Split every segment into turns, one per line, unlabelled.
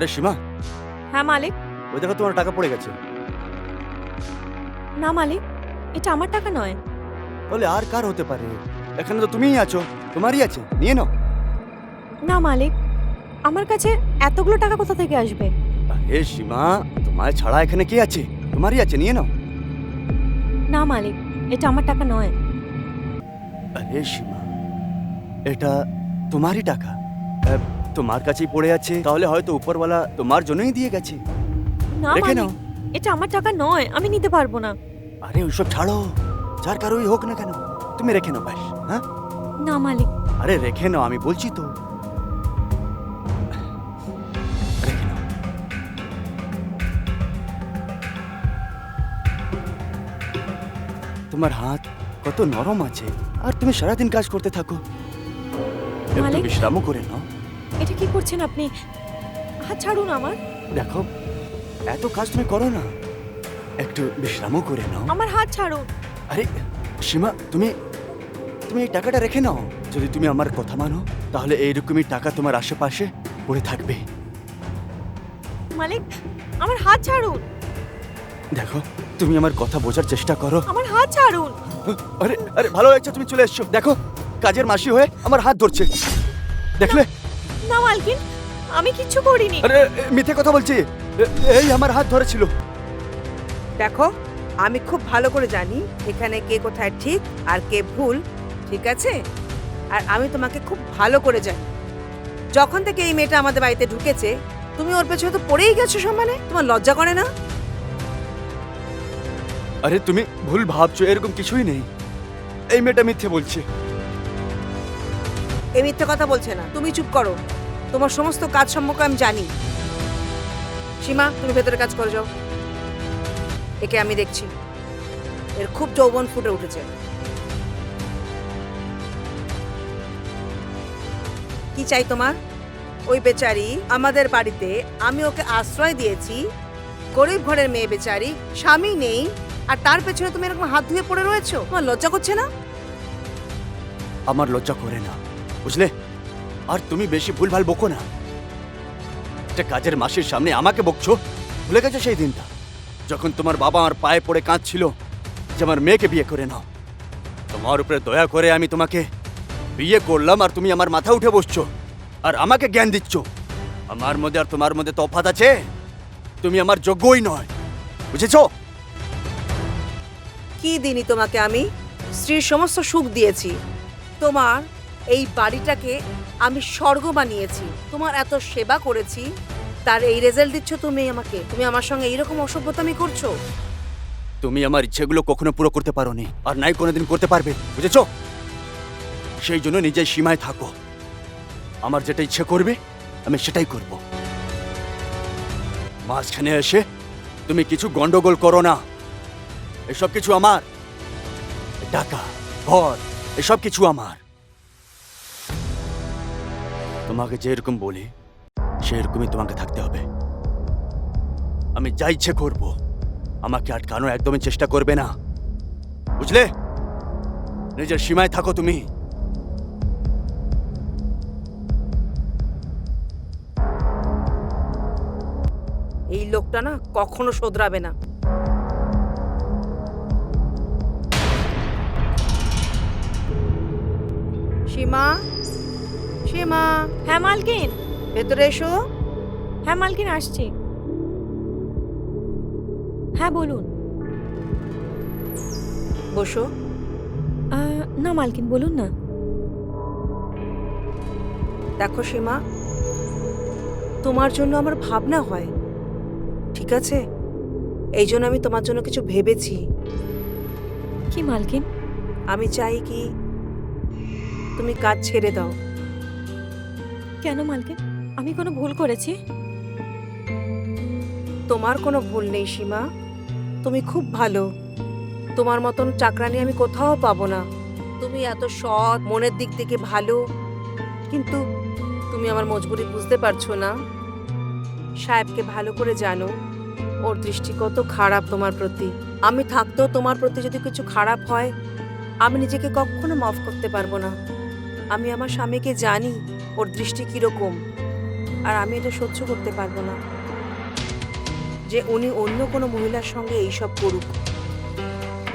আরে সীমা।
হ্যাঁ মালিক?
ওই দেখো তোমার টাকা পড়ে গেছে।
না মালিক এটা আমার টাকা নয়।
বলে আর কার হতে পারে? এখানে তো তুমিই আছো তোমারই আছে নিয়ে নাও।
না মালিক আমার কাছে এতগুলো টাকা কোথা থেকে আসবে?
আরে সীমা তোমার ছাড়া এখানে কে আছে? তোমারই আছে নিয়ে নাও।
না মালিক এটা আমার টাকা নয়।
আরে সীমা এটা তোমারই টাকা। তোমার কাছেই পড়ে আছে। তাহলে হয়তো উপরওয়ালা তোমার জন্যই দিয়ে গেছে।
না
রেখে
মালিক
নাও।
এটা আমার টাকা নয় আমি নিতে পারব না।
আরে ওইসব ছাড়ো। যার কারোই হোক না কেন তুমি রেখে নাও ব্যাস হ্যাঁ?
না মালিক।
আরে রেখে নাও আমি বলছি তো। রেখে নাও। তোমার হাত কত নরম আছে আর তুমি সারাদিন কাজ করতে থাকো। একটু
মালিক?
বিশ্রামও করে নাও।
কি করছেন আপনি? হাত ছাড়ুন আমার।
দেখো এত কাজ তুমি করো না। একটু বিশ্রামও করে নাও।
আমার হাত ছাড়ুন।
আরে সীমা তুমি তুমি এই টাকাটা রেখে নাও। যদি তুমি আমার কথা মানো তাহলে এইরকমই টাকা তোমার আশেপাশে পড়ে থাকবে।
মালিক আমার হাত ছাড়ুন।
দেখো তুমি আমার কথা বোঝার চেষ্টা করো।
আমার হাত ছাড়ুন।
আরে আরে ভালো হয়েছে তুমি চলে এসছো। দেখো কাজের মাসি হয়ে আমার হাত ধরছে। দেখলে?
না মালকিন আমি কিচ্ছু করিনি।
আরে মিথ্যে কথা বলছি। এ- এই আমার হাত ধরেছিল।
দেখো আমি খুব ভালো করে জানি এখানে কে কোথায় ঠিক আর কে ভুল ঠিক আছে? আর আমি তোমাকে খুব ভালো করে জানি। যখন থেকে এই মেয়েটা আমাদের বাড়িতে ঢুকেছে তুমি ওর পেছনে তো পড়েই গেছো সমানে তোমার লজ্জা করে না?
আরে তুমি ভুল ভাবছ এরকম কিছুই নেই। এই মেয়েটা মিথ্যে বলছে।
এই মিথ্যে কথা বলছে না তুমি চুপ করো। তোমার সমস্ত কাজ সম্পর্কে আমি জানি। সীমা, তুমি ভেতরে কাজ করে যাও। একে আমি দেখছি। এর খুব যৌবন ফুটে উঠেছে। কি চাই তোমার? ওই বেচারি আমাদের বাড়িতে আমি ওকে আশ্রয় দিয়েছি। গরিব ঘরের মেয়ে বেচারি, স্বামী নেই, আর তার পেছনে তুমি এরকম হাত ধুয়ে পড়ে রয়েছো? তোমার লজ্জা করছে না?
আমার লজ্জা করে না, বুঝলে? আর তুমি বেশি ভুলভাল বকো না। একটা কাজের মাসির সামনে আমাকে বকছো? ভুলে গেছো সেই দিনটা? যখন তোমার বাবা আমার পায়ে পড়ে কাঁদছিল, যে আমার মেয়েকে বিয়ে করে নাও। তোমার উপরে দয়া করে আমি তোমাকে বিয়ে করলাম আর তুমি আমার মাথা উঠে বসছো আর আমাকে জ্ঞান দিচ্ছ। আমার মধ্যে আর তোমার মধ্যে তফাৎ আছে? তুমি আমার যোগ্যই নয়। বুঝেছ?
কি দিনই তোমাকে আমি স্ত্রীর সমস্ত সুখ দিয়েছি? তোমার এই বাড়িটাকে আমি স্বর্গ বানিয়েছি। তোমার এত সেবা করেছি, তার এই রেজাল্ট দিচ্ছ তুমি আমাকে। তুমি আমার সঙ্গে এইরকম অসভ্যতামি করছ?
তুমি আমার ইচ্ছেগুলো কখনো পুরো করতে পারো পারোনি, আর নাই কোনোদিন করতে পারবে, বুঝেছ? সেই জন্য নিজের সীমায় থাকো। আমার যেটা ইচ্ছে করবে, আমি সেটাই করব। মাঝখানে এসে তুমি কিছু গন্ডগোল করো না। এসব কিছু আমার। টাকা, ঘর, এসব কিছু আমার। তোমাকে যেরকম বলি, সেরকমই তোমাকে থাকতে হবে। আমি যা ইচ্ছে করব, আমাকে আটকানো একদমই চেষ্টা করবে না। বুঝলে? নিজের সীমায় থাকো তুমি।
এই লোকটা না কখনো শোধরাবে না। সীমা? সীমা
হ্যাঁ মালকিন।
ভেতরে এসো।
হ্যাঁ মালকিন আসছি। হ্যাঁ বলুন।
বসো।
না মালকিন বলুন না।
দেখো সীমা তোমার জন্য আমার ভাবনা হয়। ঠিক আছে? এই জন্য আমি তোমার জন্য কিছু ভেবেছি।
কি মালকিন?
আমি চাই কি তুমি কাজ ছেড়ে দাও।
কেন মালকিন আমি কোনো ভুল করেছি?
তোমার কোনো ভুল নেই সীমা। তুমি খুব ভালো। তোমার মতন চাকরানি আমি কোথাও পাবো না। তুমি এত সৎ, মনের দিক থেকে ভালো। কিন্তু তুমি আমার মজবুরি বুঝতে পারছ না। সাহেবকে ভালো করে জানো, ওর দৃষ্টি কত খারাপ তোমার প্রতি। আমি থাকতেও তোমার প্রতি যদি কিছু খারাপ হয়, আমি নিজেকে কখনো মাফ করতে পারব না। আমি আমার স্বামীকে জানি ওর দৃষ্টি কীরকম? আর আমি এটা সহ্য করতে পারব না। যে উনি অন্য কোনো মহিলার সঙ্গে এইসব করুক।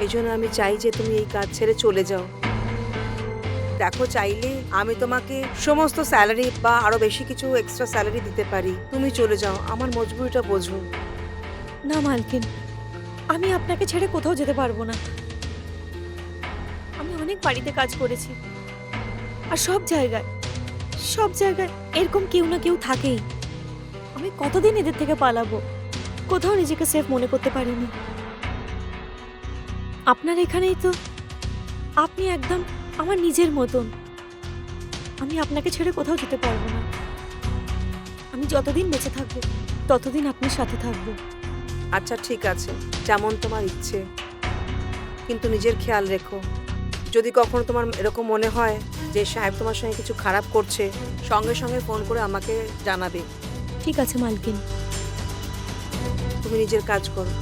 এই জন্য আমি চাই যে তুমি এই কাজ ছেড়ে চলে যাও। দেখো, চাইলে আমি তোমাকে সমস্ত স্যালারি বা আরও বেশি কিছু এক্সট্রা স্যালারি দিতে পারি। তুমি চলে যাও, আমার মজবুরিটা বোঝো।
না, মালকিন, আমি আপনাকে ছেড়ে কোথাও যেতে পারব না। আমি অনেক বাড়িতে কাজ করেছি। আর সব জায়গায় সব জায়গায় এরকম কেউ না কেউ থাকেই। আমি কতদিন এদের থেকে পালাবো? কোথাও নিজেকে সেফ মনে করতে পারিনি। আপনার এখানেই তো আপনি একদম আমার নিজের মতন। আমি আপনাকে ছেড়ে কোথাও যেতে পারব না। আমি যতদিন বেঁচে থাকব, ততদিন আপনার সাথে থাকব।
আচ্ছা ঠিক আছে। যেমন তোমার ইচ্ছে। কিন্তু নিজের খেয়াল রেখো। যদি কখনো তোমার এরকম মনে হয় যে সাহেব তোমার সঙ্গে কিছু খারাপ করছে সঙ্গে সঙ্গে ফোন করে আমাকে জানাবে।
ঠিক আছে মালকিন।
তুমি নিজের কাজ করো।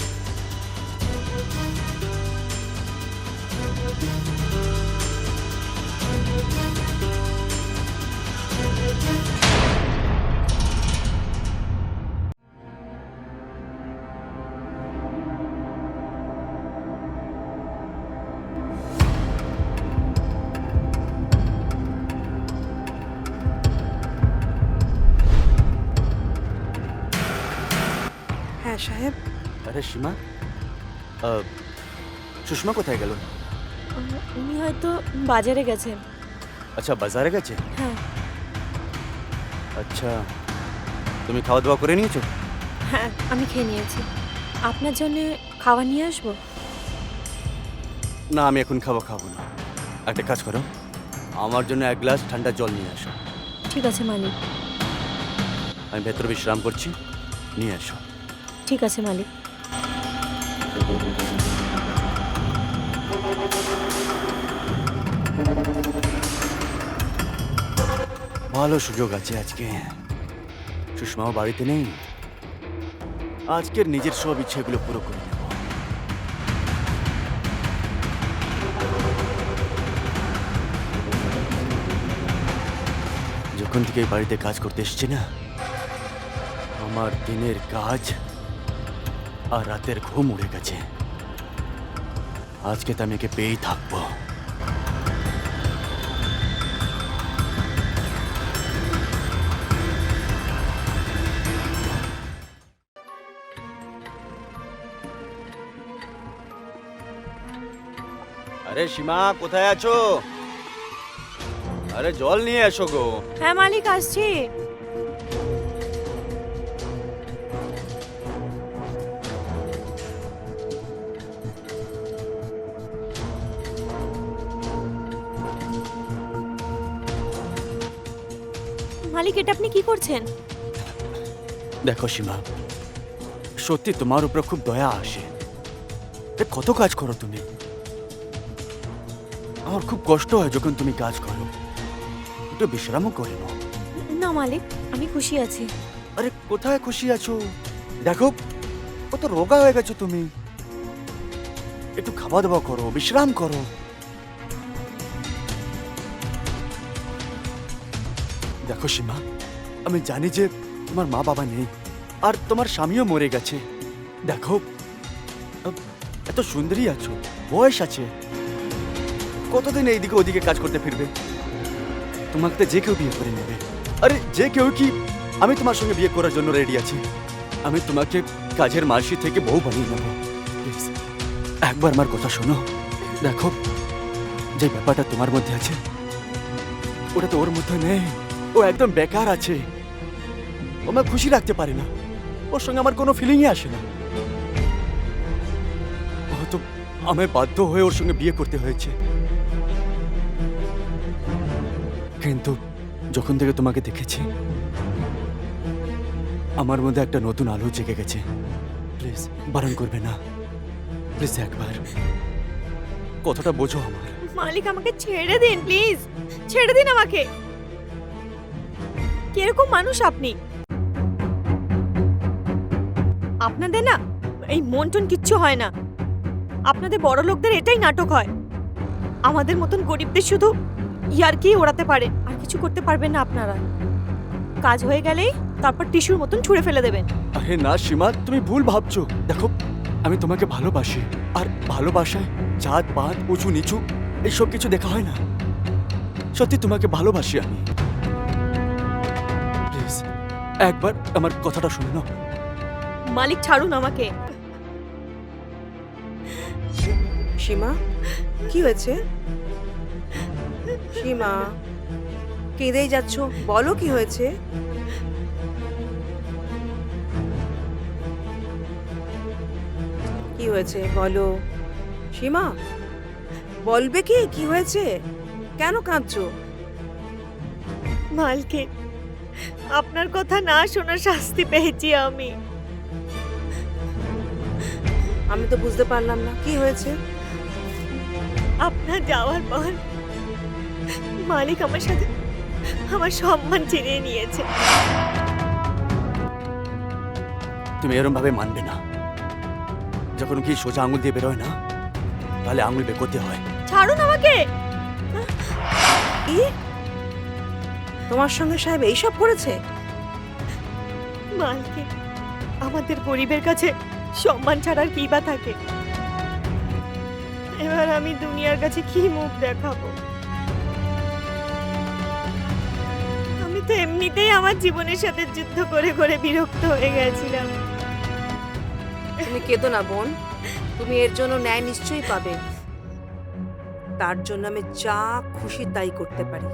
আরে সীমা সুষমা কোথায় গেল?
উনি হয়তো বাজারে গেছেন
আচ্ছা বাজারে গেছে?
হ্যাঁ।
আচ্ছা তুমি খাওয়া দাওয়া করে নিয়েছো?
হ্যাঁ আমি খেয়ে নিয়েছি। আপনার জন্য খাওয়া নিয়ে আসব?
না আমি এখন খাব খাব না। একটা কাজ করো আমার জন্য এক গ্লাস ঠান্ডা জল নিয়ে আসো।
ঠিক আছে মালিক।
আমি ভেতরে বিশ্রাম করছি নিয়ে আসো।
ঠিক আছে মালিক।
ভালো সুযোগ আছে আজকে। সুষমাও বাড়িতে নেই। আজকের নিজের সব ইচ্ছেগুলো পুরো করে যখন থেকে বাড়িতে কাজ করতে এসছি না, আমার দিনের কাজ আর রাতের ঘুম উড়ে গেছে। আজকে তো আমি একে পেয়েই থাকব। আরে সীমা কোথায় আছো? আরে জল নিয়ে এসো গো।
হ্যাঁ মালিক আসছি। মালিক এটা আপনি কি করছেন?
দেখো সীমা সত্যি তোমার উপরে খুব দয়া আসে। কত কাজ করো তুমি? আমার খুব কষ্ট হয় যখন তুমি কাজ করো। একটু বিশ্রামও করে নাও।
না মালিক আমি খুশি আছি।
আরে কোথায় খুশি আছো? দেখো কত রোগা হয়ে গেছো তুমি। একটু খাওয়া দাওয়া করো বিশ্রাম করো। দেখো সীমা, আমি জানি যে তোমার মা বাবা নেই আর তোমার স্বামীও মরে গেছে। দেখো এত সুন্দরী আছো, বয়স আছে। কতদিন এইদিকে ওদিকে কাজ করতে ফিরবে? তোমাকে তো যে কেউ বিয়ে করে নেবে। আরে, যে কেউ কি? আমি তোমার সঙ্গে বিয়ে করার জন্য রেডি আছি। আমি তোমাকে কাজের মাসি থেকে বউ বানিয়ে নেব। একবার আমার কথা শোনো। দেখো, যে ব্যাপারটা তোমার মধ্যে আছে, ওটা তো ওর মধ্যে নেই। ও একদম বেকার আছে। ও আমায় খুশি রাখতে পারে না। ওর সঙ্গে আমার কোনো ফিলিংই আসে না। হয়তো আমায় বাধ্য হয়ে ওর সঙ্গে বিয়ে করতে হয়েছে। কিন্তু যখন থেকে তোমাকে দেখেছি, আমার মধ্যে একটা নতুন আলো জেগে গেছে। প্লিজ, বারণ করবে না। প্লিজ একবার। কথাটা বোঝো আমার।
মালিক, আমাকে ছেড়ে দিন, প্লিজ। ছেড়ে দিন আমাকে। কীরকম মানুষ আপনি? আপনাদের না এই মন টন কিচ্ছু হয় না। আপনাদের বড় লোকদের এটাই নাটক হয়। আমাদের মতন গরিবদের শুধু ইয়ারকি ওড়াতে পারে, আর কিছু করতে পারবেন না আপনারা। কাজ হয়ে গেলেই তারপর টিস্যুর মতন ছুঁড়ে ফেলে দেবেন।
আরে না, সীমা, তুমি ভুল ভাবছ। দেখো, আমি তোমাকে ভালোবাসি, আর ভালোবাসায় জাত, পাত, উঁচু, নিচু, এইসব কিছু দেখা হয় না। সত্যি তোমাকে ভালোবাসি আমি। একবার আমার কথাটা শুনে নাও।
মালিক ছাড়ুন আমাকে।
সীমা কি হয়েছে? সীমা কেঁদেই যাচ্ছ? বলো কি হয়েছে? কি হয়েছে? বলো। সীমা বলবে কি? কি হয়েছে? কেন কাঁদছো?
মালকে আপনার কথা না শোনা শাস্তি পেয়েছি আমি।
আমি তো বুঝতে পারলাম না কি হয়েছে?
আপনার যাওয়ার পর মালিক আমার সাথে আমার সম্মান ছিনিয়ে নিয়েছে।
তুমি এরম ভাবে মানবে না। যখন কি সোজা আঙুল দিয়ে বেরোয় না তাহলে আঙুল বেকোতে হয়।
ছাড়ুন আমাকে!
কি তোমার সঙ্গে সাহেব এইসব করেছে?
মালকে আমাদের গরিবের কাছে সম্মান ছাড়ার কি বা থাকে? এবার আমি দুনিয়ার কাছে কি মুখ দেখাবো? আমি তো এমনিতেই আমার জীবনের সাথে যুদ্ধ করে করে বিরক্ত হয়ে গেছিলাম।
তুমি কেঁদো না বোন। তুমি এর জন্য ন্যায় নিশ্চয়ই পাবে। তার জন্য আমি যা খুশি তাই করতে পারি।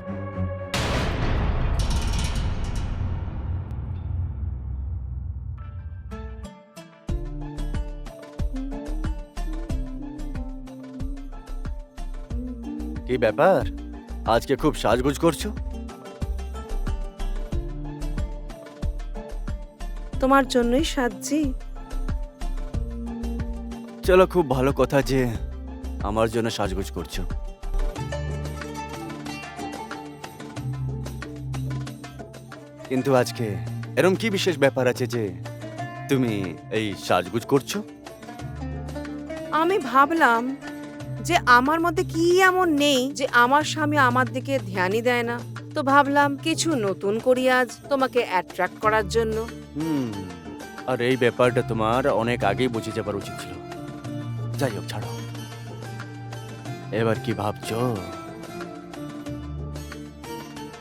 কি ব্যাপার? আজকে খুব সাজগোজ করছ?
তোমার জন্যই সাজি
চলো খুব ভালো কথা যে আমার জন্য সাজগোজ করছ। কিন্তু আজকে এরম কি বিশেষ ব্যাপার আছে যে তুমি এই সাজগুজ করছ?
আমি ভাবলাম যে আমার মধ্যে কি এমন নেই যে আমার স্বামী আমার দিকে ধ্যানই দেয় না। তো ভাবলাম কিছু নতুন করি আজ তোমাকে অ্যাট্রাক্ট করার জন্য।
হুম আর এই ব্যাপারটা তোমার অনেক আগেই বুঝে যাবার উচিত ছিল। যাই হোক ছাড়ো। এবার কি ভাবছ?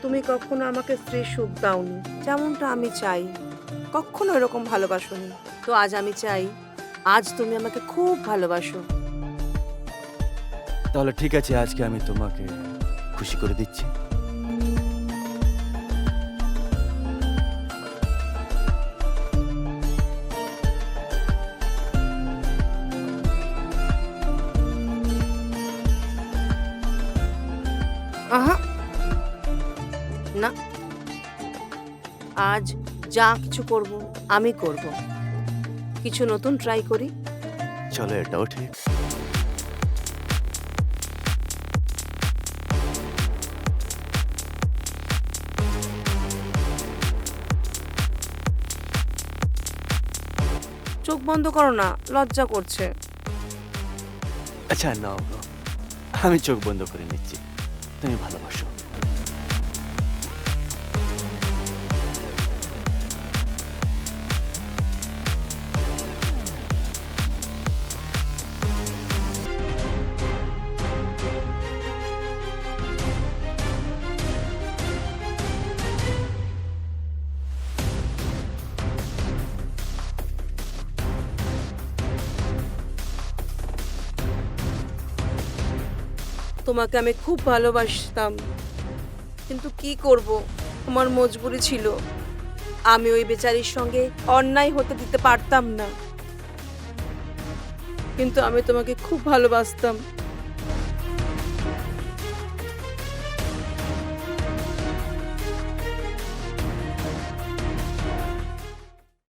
তুমি কখনো আমাকে স্ত্রীর সুখ দাওনি যেমনটা আমি চাই। কখনো এরকম ভালোবাসোনি। তো আজ আমি চাই আজ তুমি আমাকে খুব ভালোবাসো।
তাহলে ঠিক আছে আজকে আমি তোমাকে খুশি করে দিচ্ছি।
আহা। না আজ যা কিছু করব আমি করব। কিছু নতুন ট্রাই করি?
চলো এটাও ঠিক।
চোখ বন্ধ করো না, লজ্জা করছে।
আচ্ছা নাও নাও। আমি চোখ বন্ধ করে নিচ্ছি। তুমি ভালোবাসো।
তোমাকে আমি খুব ভালোবাসতাম। কিন্তু কি করব? আমার মজবুরি ছিল। আমি ওই বেচারির সঙ্গে অন্যায় হতে দিতে পারতাম না। কিন্তু আমি তোমাকে খুব ভালোবাসতাম।